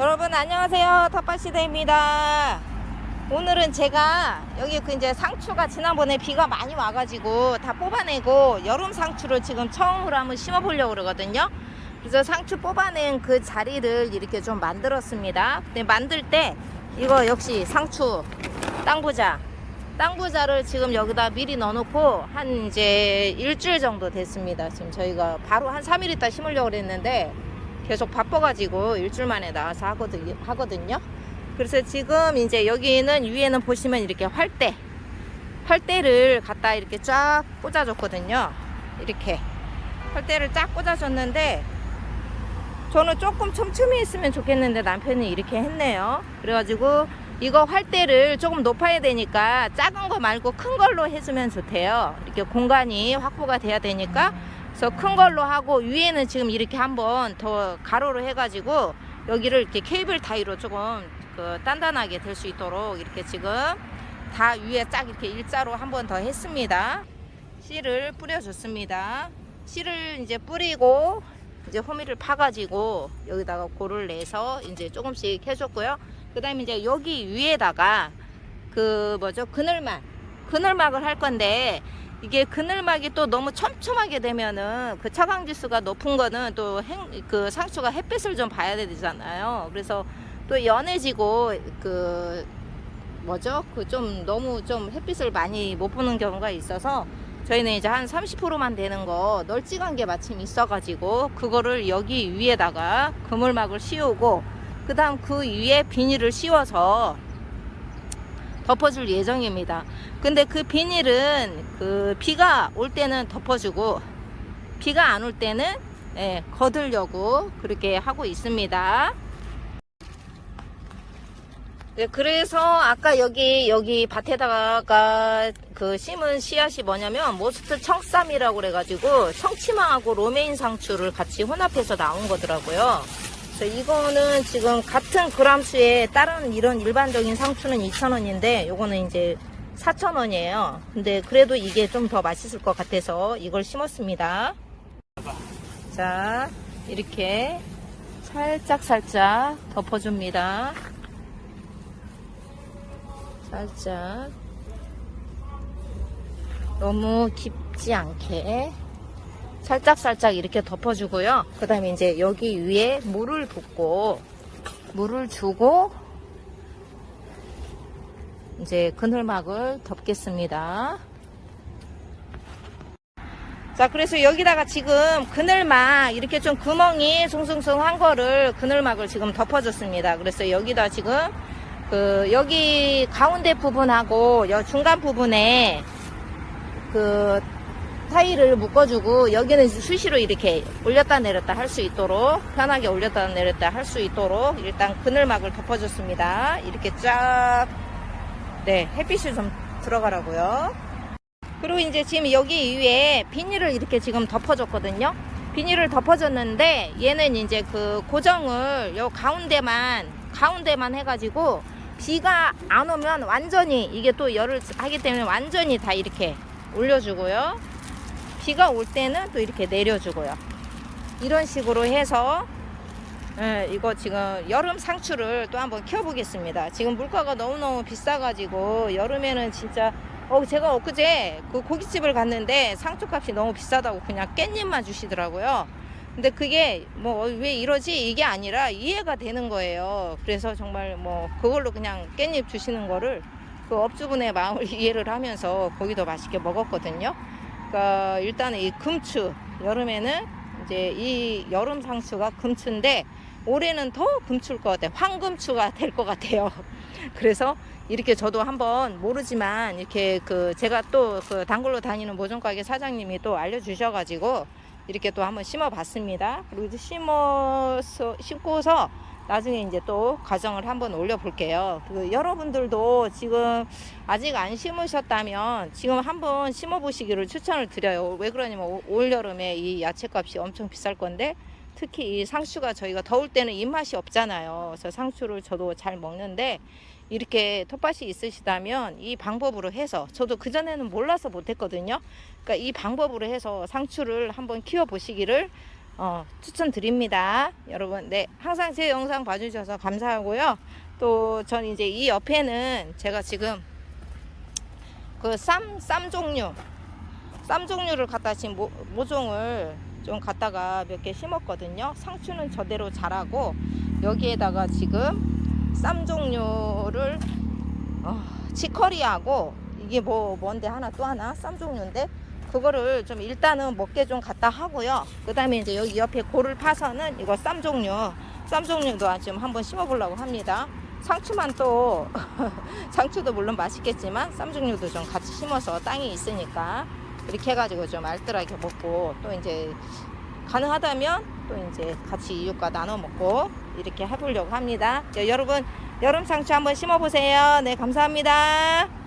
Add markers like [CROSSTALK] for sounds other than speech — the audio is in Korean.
여러분 안녕하세요. 텃밭시대입니다. 오늘은 제가 여기 그 이제 상추가 지난번에 비가 많이 와가지고 다 뽑아내고 여름 상추를 지금 처음으로 한번 심어보려고 그러거든요. 그래서 상추 뽑아낸 그 자리를 이렇게 좀 만들었습니다. 근데 만들 때 이거 역시 상추 땅부자. 땅부자를 지금 여기다 미리 넣어놓고 한 이제 일주일 정도 됐습니다. 지금 저희가 바로 한 3일 있다 심으려고 그랬는데 계속 바빠가지고 일주일 만에 나와서 하거든요. 하거든요. 그래서 지금 이제 여기는 위에는 보시면 이렇게 활대, 활대를 갖다 이렇게 쫙 꽂아줬거든요. 이렇게 활대를 쫙 꽂아줬는데 저는 조금 촘촘히 했으면 좋겠는데 남편이 이렇게 했네요. 그래가지고 이거 활대를 조금 높아야 되니까 작은 거 말고 큰 걸로 해주면 좋대요. 이렇게 공간이 확보가 돼야 되니까 그래서 큰 걸로 하고 위에는 지금 이렇게 한번 더 가로로 해가지고 여기를 이렇게 케이블 타이로 조금 그 단단하게 될 수 있도록 이렇게 지금 다 위에 쫙 이렇게 일자로 한번 더 했습니다. 씨를 뿌려줬습니다. 씨를 이제 뿌리고 이제 호미를 파가지고 여기다가 골을 내서 이제 조금씩 해줬고요. 그 다음에 이제 여기 위에다가 그 뭐죠 그늘막 그늘막을 할 건데 이게 그늘막이 또 너무 촘촘하게 되면은 그 차강 지수가 높은 거는 또 그 상추가 햇빛을 좀 봐야 되잖아요. 그래서 또 연해지고 그 뭐죠? 그 좀 너무 좀 햇빛을 많이 못 보는 경우가 있어서 저희는 이제 한 30%만 되는 거 널찍한 게 마침 있어가지고 그거를 여기 위에다가 그물막을 씌우고 그 다음 그 위에 비닐을 씌워서 덮어줄 예정입니다. 근데 그 비닐은 그 비가 올 때는 덮어주고 비가 안 올 때는 예, 거들려고 그렇게 하고 있습니다. 네, 그래서 아까 여기 여기 밭에다가 그 심은 씨앗이 뭐냐면 모스트 청쌈이라고 그래가지고 청치마하고 로메인 상추를 같이 혼합해서 나온 거더라고요. 그래서 이거는 지금 같은 그람수에 다른 이런 일반적인 상추는 2,000원인데 요거는 이제 4,000원이에요. 근데 그래도 이게 좀 더 맛있을 것 같아서 이걸 심었습니다. 자, 이렇게 살짝 살짝 덮어줍니다. 살짝 너무 깊지 않게 살짝 살짝 이렇게 덮어주고요. 그 다음에 이제 여기 위에 물을 붓고 물을 주고 이제 그늘막을 덮겠습니다. 자, 그래서 여기다가 지금 그늘막 이렇게 좀 구멍이 숭숭숭한 거를 그늘막을 지금 덮어줬습니다. 그래서 여기다 지금 그 여기 가운데 부분하고 여 중간 부분에 그 타일을 묶어주고 여기는 수시로 이렇게 올렸다 내렸다 할 수 있도록 편하게 올렸다 내렸다 할 수 있도록 일단 그늘막을 덮어줬습니다. 이렇게 쫙 네, 햇빛이 좀 들어가라고요. 그리고 이제 지금 여기 위에 비닐을 이렇게 지금 덮어줬거든요. 비닐을 덮어줬는데 얘는 이제 그 고정을 요 가운데만 가운데만 해가지고 비가 안 오면 완전히 이게 또 열을 하기 때문에 완전히 다 이렇게 올려주고요. 비가 올 때는 또 이렇게 내려주고요. 이런 식으로 해서 예, 이거 지금 여름 상추를 또 한번 키워보겠습니다. 지금 물가가 너무너무 비싸가지고 여름에는 진짜 어 제가 엊그제 그 고깃집을 갔는데 상추 값이 너무 비싸다고 그냥 깻잎만 주시더라고요. 근데 그게 뭐 왜 이러지 이게 아니라 이해가 되는 거예요. 그래서 정말 뭐 그걸로 그냥 깻잎 주시는 거를 그 업주분의 마음을 [LAUGHS] 이해를 하면서 고기도 맛있게 먹었거든요. 그러니까 일단은 이 금추 여름에는 이제 이 여름 상추가 금추인데 올해는 더 금추일 것 같아요. 황금추가 [LAUGHS] 될 것 같아요. 그래서 이렇게 저도 한번 모르지만 이렇게 그 제가 또 그 단골로 다니는 모종 가게 사장님이 또 알려주셔가지고 이렇게 또 한번 심어봤습니다. 그리고 이제 심어서 심고서 나중에 이제 또 가정을 한번 올려볼게요. 그 여러분들도 지금 아직 안 심으셨다면 지금 한번 심어보시기를 추천을 드려요. 왜 그러냐면 올 여름에 이 야채값이 엄청 비쌀 건데 특히 이 상추가 저희가 더울 때는 입맛이 없잖아요. 그래서 상추를 저도 잘 먹는데 이렇게 텃밭이 있으시다면 이 방법으로 해서 저도 그전에는 몰라서 못했거든요. 그러니까 이 방법으로 해서 상추를 한번 키워 보시기를 어, 추천드립니다. 여러분, 네, 항상 제 영상 봐주셔서 감사하고요. 또, 전 이제 이 옆에는 제가 지금 그 쌈, 쌈 종류, 쌈 종류를 갖다 지금 모, 모종을 좀 갖다가 몇 개 심었거든요. 상추는 저대로 자라고, 여기에다가 지금 쌈 종류를, 어, 치커리하고, 이게 뭐, 뭔데 하나 또 하나? 쌈 종류인데, 그거를 좀 일단은 먹게 좀 갖다 하고요. 그 다음에 이제 여기 옆에 골을 파서는 이거 쌈 종류, 쌈 종류도 지금 한번 심어보려고 합니다. 상추만 또, [LAUGHS] 상추도 물론 맛있겠지만 쌈 종류도 좀 같이 심어서 땅이 있으니까 이렇게 해가지고 좀 알뜰하게 먹고 또 이제 가능하다면 또 이제 같이 이웃과 나눠 먹고 이렇게 해보려고 합니다. 자, 여러분 여름 상추 한번 심어보세요. 네, 감사합니다.